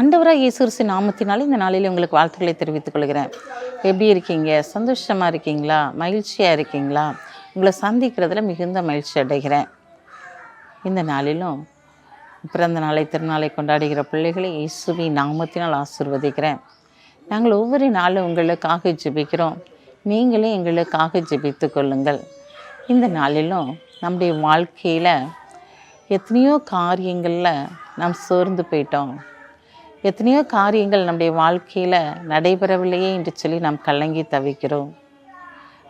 இயேசுரிசி நாமத்தினாலே இந்த நாளில் உங்களுக்கு வாழ்த்துக்களை தெரிவித்துக் கொள்கிறேன். எப்படி இருக்கீங்க? சந்தோஷமாக இருக்கீங்களா? மகிழ்ச்சியாக இருக்கீங்களா? உங்களை சந்திக்கிறதுல மிகுந்த மகிழ்ச்சி அடைகிறேன். இந்த நாளிலும் பிறந்த நாளை திருநாளை கொண்டாடுகிற பிள்ளைகளை இயேசுவி நாமத்தினால் ஆசிர்வதிக்கிறேன். நாங்கள் ஒவ்வொரு நாளும் உங்களுக்காக ஜெபிக்கிறோம். நீங்களே எங்களுக்காக ஜெபித்து கொள்ளுங்கள். இந்த நாளிலும் நம்முடைய வாழ்க்கையில் எத்தனையோ காரியங்களில் நாம் சோர்ந்து போயிட்டோம். எத்தனையோ காரியங்கள் நம்முடைய வாழ்க்கையில் நடைபெறவில்லையே என்று சொல்லி நாம் கலங்கி தவிக்கிறோம்.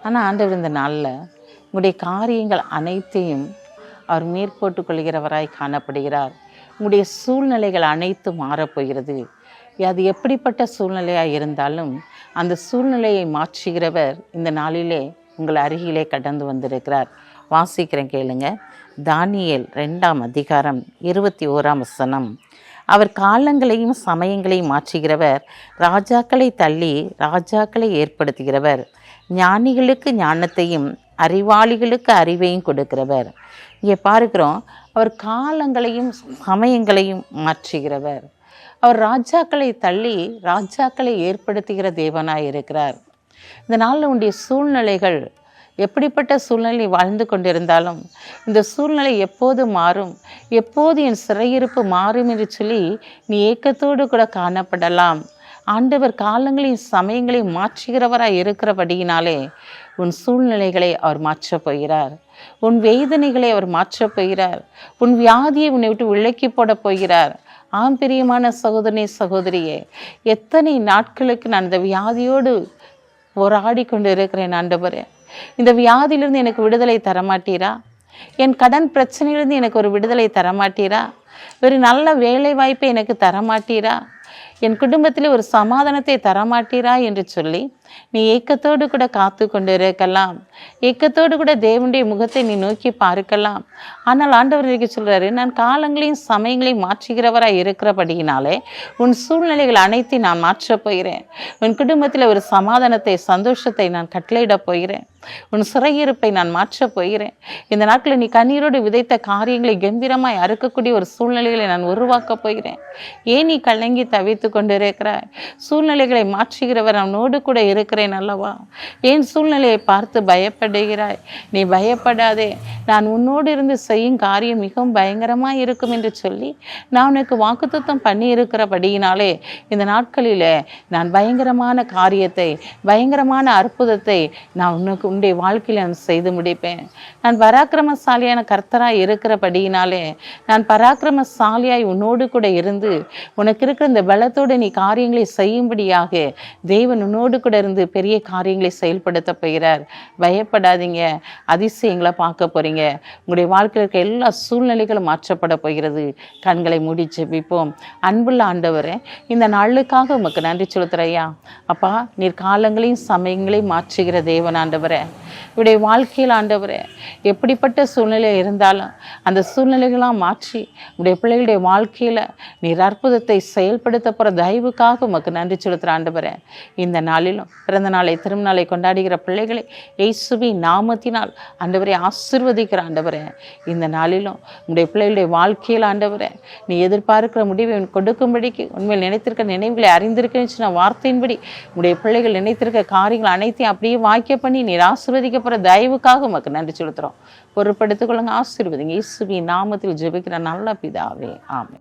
ஆனால் ஆண்டவர் இந்த நாளில் உங்களுடைய காரியங்கள் அனைத்தையும் அவர் மேற்கோட்டு கொள்கிறவராய் காணப்படுகிறார். உங்களுடைய சூழ்நிலைகள் அனைத்தும் மாறப்போகிறது அது எப்படிப்பட்ட சூழ்நிலையாக இருந்தாலும் அந்த சூழ்நிலையை மாற்றுகிறவர் இந்த நாளிலே உங்கள் அருகிலே கடந்து வந்திருக்கிறார். வாசிக்கிறேன் கேளுங்க. தானியல் ரெண்டாம் அதிகாரம் இருபத்தி ஓராம் வசனம். அவர் காலங்களையும் சமயங்களையும் மாற்றுகிறவர். ராஜாக்களை தள்ளி ராஜாக்களை ஏற்படுத்துகிறவர். ஞானிகளுக்கு ஞானத்தையும் அறிவாளிகளுக்கு அறிவையும் கொடுக்கிறவர். இங்கே பார்க்கிறோம் அவர் காலங்களையும் சமயங்களையும் மாற்றுகிறவர். அவர் ராஜாக்களை தள்ளி ராஜாக்களை ஏற்படுத்துகிற தேவனாக இருக்கிறார். இந்த நாளில் உடைய சூழ்நிலைகள் எப்படிப்பட்ட சூழ்நிலை வாழ்ந்து கொண்டிருந்தாலும் இந்த சூழ்நிலை எப்போது மாறும்? எப்போது என் சிறையிருப்பு மாறும் என்று சொல்லி நீ ஏக்கத்தோடு கூட காணப்படலாம். ஆண்டவர் காலங்களையும் சமயங்களையும் மாற்றுகிறவராய் இருக்கிறபடியினாலே உன் சூழ்நிலைகளை அவர் மாற்றப் போகிறார். உன் வேதனைகளை அவர் மாற்றப் போகிறார். உன் வியாதியை உன்னை விட்டு விலக்கி போடப் போகிறார். ஆம் பிரியமான சகோதரனே சகோதரியே எத்தனை நாட்களுக்கு நான் இந்த வியாதியோடு போராடி கொண்டு இருக்கிறேன் ஆண்டவரே. இந்த வியாதியிலிருந்து எனக்கு விடுதலை தரமாட்டீரா? என் கடன் பிரச்சனையிலிருந்து எனக்கு ஒரு விடுதலை தரமாட்டீரா? ஒரு நல்ல வேலை வாய்ப்பை எனக்கு தரமாட்டீரா? என் குடும்பத்தில் ஒரு சமாதானத்தை தரமாட்டீரா என்று சொல்லி நீ ஏக்கத்தோடு கூட காத்து கொண்டு இருக்கலாம் ஏக்கத்தோடு கூட தேவனுடைய முகத்தை நீ நோக்கி பார்க்கலாம். ஆனால் ஆண்டவர் இன்றைக்கு சொல்றாரு நான் காலங்களையும் சமயங்களையும் மாற்றுகிறவராய் இருக்கிறபடியினாலே உன் சூழ்நிலைகள் அனைத்தையும் நான் மாற்றப் போகிறேன். உன் குடும்பத்தில் ஒரு சமாதானத்தை சந்தோஷத்தை நான் கட்டளையிடப் போகிறேன். உன் சிறையிருப்பை நான் மாற்றப் போகிறேன். இந்த நாட்களில் நீ கண்ணீரோடு விதைத்த காரியங்களை கம்பீரமாய் அறுக்கக்கூடிய ஒரு சூழ்நிலைகளை நான் உருவாக்கப் போகிறேன். ஏன் நீ கலங்கி தவித்து கொண்டிருக்கிறாய் சூழ்நிலைகளை மாற்றுகிறவர் அவனோடு கூட இருக்கிறேன் அல்லவா? ஏன் சூழ்நிலையை பார்த்து பயப்படுகிறாய்? நீ பயப்படாதே. நான் உன்னோடு இருந்து செய்யும் காரியம் மிகவும் பயங்கரமாக இருக்கும் என்று சொல்லி நான் உனக்கு வாக்குத்தத்தம் பண்ணி இருக்கிறபடியினாலே இந்த நாட்களில் நான் பயங்கரமான காரியத்தை பயங்கரமான அற்புதத்தை நான் உனக்கு உன்னுடைய வாழ்க்கையில் நான் செய்து முடிப்பேன். நான் பராக்கிரமசாலியான கர்த்தராய் இருக்கிறபடியினாலே நான் பராக்கிரமசாலியாய் உன்னோடு கூட இருந்து உனக்கு இருக்கிற இந்த பலத்தோடு நீ காரியங்களை செய்யும்படியாக தேவன் உன்னோடு கூட இருந்து பெரிய காரியங்களை செயல்படுத்த போகிறார். பயப்படாதீங்க. அதிசயங்களை பார்க்க போகிறீங்க உங்களுடைய வாழ்க்கையில் இருக்க எல்லா சூழ்நிலைகளும் மாற்றப்பட போகிறது. கண்களை மூடி ஜெபிப்போம். அன்புள்ள ஆண்டவரே இந்த நாளுக்காக உமக்கு நன்றி செலுத்துறையா அப்பா நீர் காலங்களையும் சமயங்களையும் மாற்றுகிற தேவன் ஆண்டவரே. இவருடைய வாழ்க்கையில் ஆண்டவரே எப்படிப்பட்ட சூழ்நிலை இருந்தாலும் அந்த சூழ்நிலைகளாக மாற்றி உடைய பிள்ளைகளுடைய வாழ்க்கையில் நீர் அற்புதத்தை செயல்படுத்த போகிற தயவுக்காக உமக்கு நன்றி செலுத்துகிற ஆண்டவரே. இந்த நாளிலும் பிறந்த நாளை திருநாளை கொண்டாடுகிற பிள்ளைகளை இயேசுவி நாமத்தினால் ஆண்டவரை ஆசிர்வதிக்கிற ஆண்டவரே. இந்த நாளிலும் உடைய பிள்ளைகளுடைய வாழ்க்கையில் ஆண்டவரே நீ எதிர்பார்க்கிற முடிவை கொடுக்கும்படிக்கு உண்மையில் நினைத்திருக்க நினைவுகளை அறிந்திருக்கேன்னு சொன்ன வார்த்தையின்படி உடைய பிள்ளைகள் நினைத்திருக்க காரியங்கள் அனைத்தையும் அப்படியே வாக்கிய பண்ணி நீர் ஆசீர்வதிக்க போகிற தயவுக்காக உமக்கு நன்றி செலுத்துகிறோம் பொறுப்படுத்திக் கொள்ளுங்க ஆசீர்வதிங்க. இயேசுவின் நாமத்தில் ஜெபிக்கிற நல்ல பிதாவே ஆமை